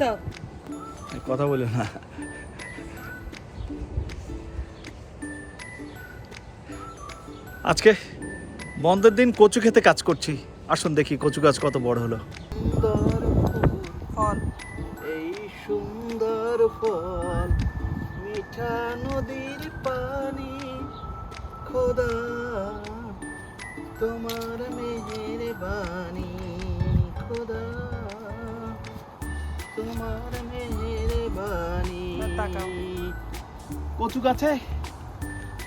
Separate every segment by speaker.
Speaker 1: দাও।
Speaker 2: কথা বলে না। আজকে বন্ধের দিন কচু খেতে কাজ করছি। আসুন দেখি কচু গাছ কত বড় হলো।
Speaker 1: ফল
Speaker 2: এই সুন্দর ফল মিঠা নদীর পানি খোদা তোমার মেহের বাণী কচু গাছে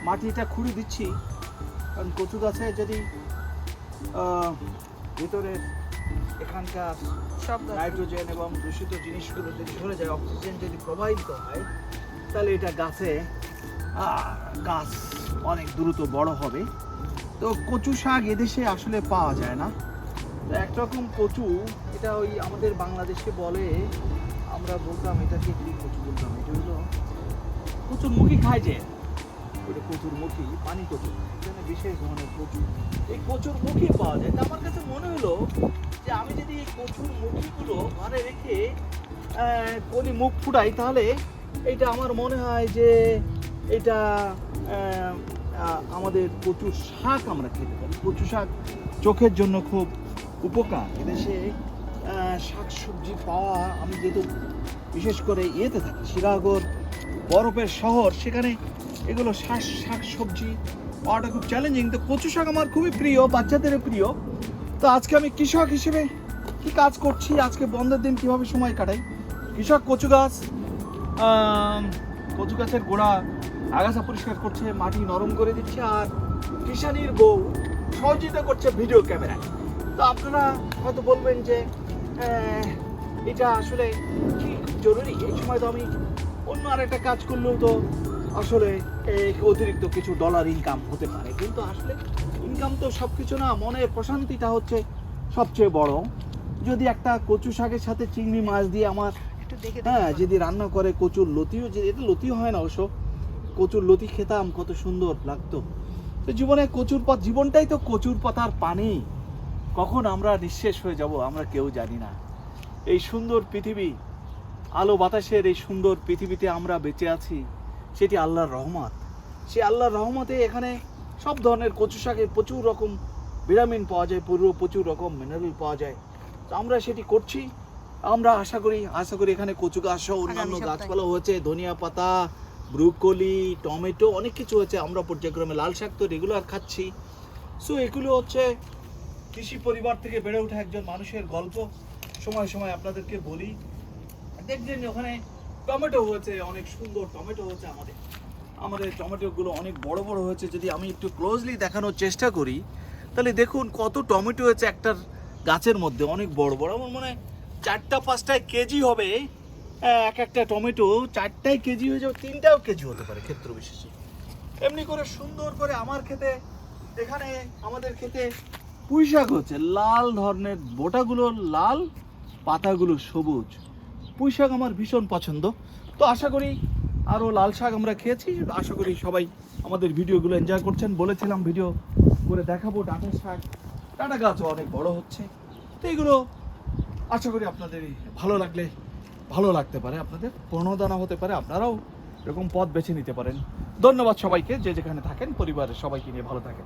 Speaker 2: মাটিটা খুঁড়ে দিচ্ছি। কারণ কচু গাছে যদি আহ, ভিতরে এখানকার
Speaker 1: সব
Speaker 2: নাইট্রোজেন এবং দূষিত জিনিসগুলো যদি সরে যায় অক্সিজেন যদি প্রবাহিত হয় তাহলে এটা গাছে গাছ অনেক দ্রুত বড় হবে। তো কচু শাক এদেশে আসলে পাওয়া যায় না। তো একরকম কচু এটা ওই আমাদের বাংলাদেশে বলে আমরা বলতাম এটাকে কি কচু বলতাম? এটা হলো কচুর মুখী খায় যে? ওটা কচুর মুখী পানি কচুর এখানে বিশেষ ধরনের কচু। এই কচুর মুখী পাওয়া যায়। তা আমার কাছে মনে হলো যে আমি যদি এই কচুর মুখিগুলো ঘরে রেখে করি মুখ ফুটাই, তাহলে এটা আমার মনে হয় যে এটা আমাদের কচুর শাক আমরা খেতে পারি। কচু শাক চোখের জন্য খুব উপকার। এদেশে শাক সবজি পাওয়া, আমি যেহেতু বিশেষ করে ইয়েতে থাকি শিরাগর বরফের শহর, সেখানে এগুলো শাক শাক সবজি পাওয়াটা খুব চ্যালেঞ্জিং তো কচু শাক আমার খুবই প্রিয় বাচ্চাদের প্রিয়। তো আজকে আমি কৃষক হিসেবে কি কাজ করছি, আজকে বন্ধের দিন কীভাবে সময় কাটাই? কৃষক কচু গাছ কচু গাছের গোড়া আগাছা পরিষ্কার করছে, মাটি নরম করে দিচ্ছে আর কিষানির বউ সহযোগিতা করছে ভিডিও ক্যামেরায় তো আপনারা হয়তো বলবেন যে এটা আসলে কি জরুরি? এই সময় তো আমি অন্য আরেকটা কাজ করলেও তো আসলে অতিরিক্ত কিছু ডলার ইনকাম হতে পারে। কিন্তু আসলে ইনকাম তো সব কিছু না মনের প্রশান্তিটা হচ্ছে সবচেয়ে বড়। যদি একটা কচু শাকের সাথে চিংড়ি মাছ দিয়ে আমার
Speaker 1: একটু দেখে
Speaker 2: হ্যাঁ যদি রান্না করে কচুর লতিও যে এটা লতিও হয় না অবশ্য কচুর লতি খেতাম কত সুন্দর লাগতো। তো জীবনে কচুর পাত জীবনটাই তো কচুর পাতার পানি। কখন আমরা নিঃশেষ হয়ে যাব আমরা কেউ জানি না। এই সুন্দর পৃথিবী আলো বাতাসের এই সুন্দর পৃথিবীতে আমরা বেঁচে আছি সেটি আল্লাহর রহমত। সে আল্লাহর রহমতে এখানে সব ধরনের কচু শাকে প্রচুর রকম ভিটামিন পাওয়া যায় পুরো প্রচুর রকম মিনারেল পাওয়া যায়। তো আমরা সেটি করছি। আমরা আশা করি আশা করি এখানে কচু গাছ সহ অন্যান্য। গাছপালা হচ্ছে ধনিয়া পাতা ব্রুকলি টমেটো অনেক কিছু হয়েছে। আমরা পর্যায়ক্রমে লাল শাক তো রেগুলার খাচ্ছি। সো এগুলো হচ্ছে কৃষি পরিবার থেকে বেড়ে ওঠা একজন মানুষের গল্প। সময় সময় আপনাদেরকে বলি দেখবেন ওখানে টমেটো হয়েছে অনেক সুন্দর টমেটো হয়েছে আমাদের। আমাদের টমেটোগুলো অনেক বড় বড় হয়েছে। যদি আমি একটু ক্লোজলি দেখানোর চেষ্টা করি তাহলে দেখুন কত টমেটো হয়েছে একটা গাছের মধ্যে অনেক বড় বড়। আমার মনে হয় চারটা পাঁচটায় কেজি হবে। আহ, এক একটা টমেটো চারটায় কেজি হয়ে যাবে তিনটাও কেজি হতে পারে ক্ষেত্র বিশেষে। এমনি করে সুন্দর করে আমার খেতে এখানে আমাদের খেতে পুঁই শাক হচ্ছে। লাল ধরনের বোটাগুলো লাল পাতাগুলো সবুজ। পুঁই শাক আমার ভীষণ পছন্দ। তো আশা করি আরও লাল শাক আমরা খেয়েছি। আশা করি সবাই আমাদের ভিডিওগুলো এনজয় করছেন। বলেছিলাম ভিডিও করে দেখাবো ডাটা শাক। ডাটা গাছও অনেক বড় হচ্ছে। তো এগুলো আশা করি আপনাদের ভালো লাগলে, ভালো লাগতে পারে। আপনাদের প্রণোদনা হতে পারে। আপনারাও এরকম পথ বেছে নিতে পারেন। ধন্যবাদ সবাইকে। যে যেখানে থাকেন, পরিবারের সবাইকে নিয়ে ভালো থাকেন।